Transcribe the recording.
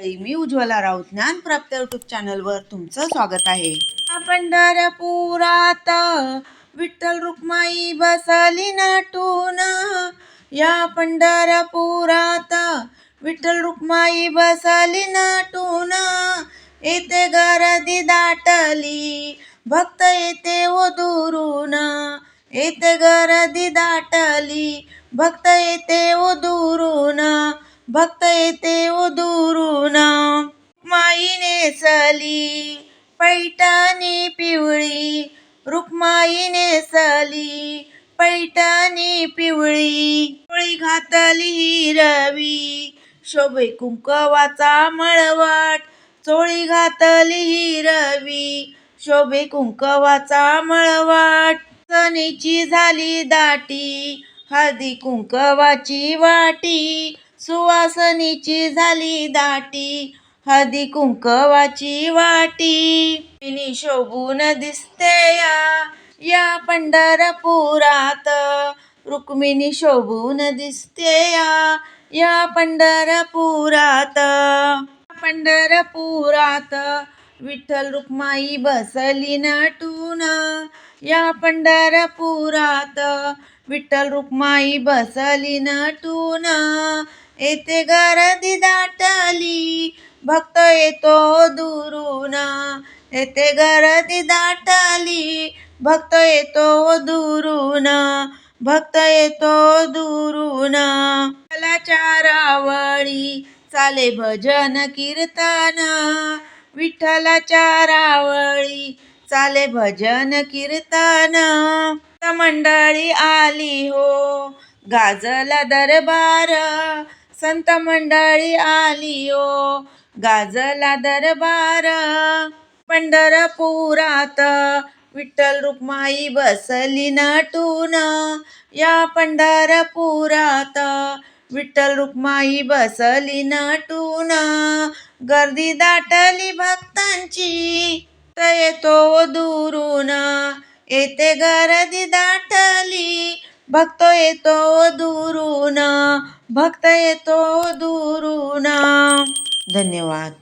मी उज्ज्वला राऊत ज्ञानप्राप्त युट्यूब चॅनलवर तुमचं स्वागत आहे. पंढरपुरात विठ्ठल रुक्माई बसली नटून. या पंढरपुरात विठ्ठल रुक्माई बसली नटून. येते गर्दी दाटली भक्त येते ओ दुरून येते गर्दी दाटली भक्त येते ओ दुरून भक्त येते व दुरून सली नेसली पैठणी पिवळी. रुक्माईने सली पैठणी पिवळी. पिवळी घातली रवी. शोभे कुंकवाचा मळवट. चोळी घातली रवी. शोभे कुंकवाचा मळवाट. सणीची झाली दाटी. हळदी कुंकवाची वाटी. सुवासनीची झाली दाटी हळदी कुंकवाची वाटी. मिनी शोभून दिसते या या पंढरपुरात. रुक्मिणी शोभून दिसते या या पंढरपुरात. पंढरपुरात विठ्ठल रुक्माई बसली नटून. या पंढरपुरात विठ्ठल रुक्माई बसली नटून. येथे गर्दी दाटली भक्त येतो दुरून. येथे गर्दी दाटली भक्त येतो दुरून. भक्त येतो दुरून. मला चारावळी चाले भजन कीर्तन. विठ्ठलाच्या रावळी चाले भजन कीर्तन. मंडळी आली हो गाजला दरबार. संत मंडळी आली ओ गाजला दरबार पंढरपुरात. विठ्ठल रुक्माई बसली नटून या पंढरपुरात. विठ्ठल रुक्माई बसली नटून. गर्दी दाटली भक्तांची त येतो दुरून. येते गर्दी दाटली भक्त येतो दुरून. भक्त येतो दुरुना. धन्यवाद.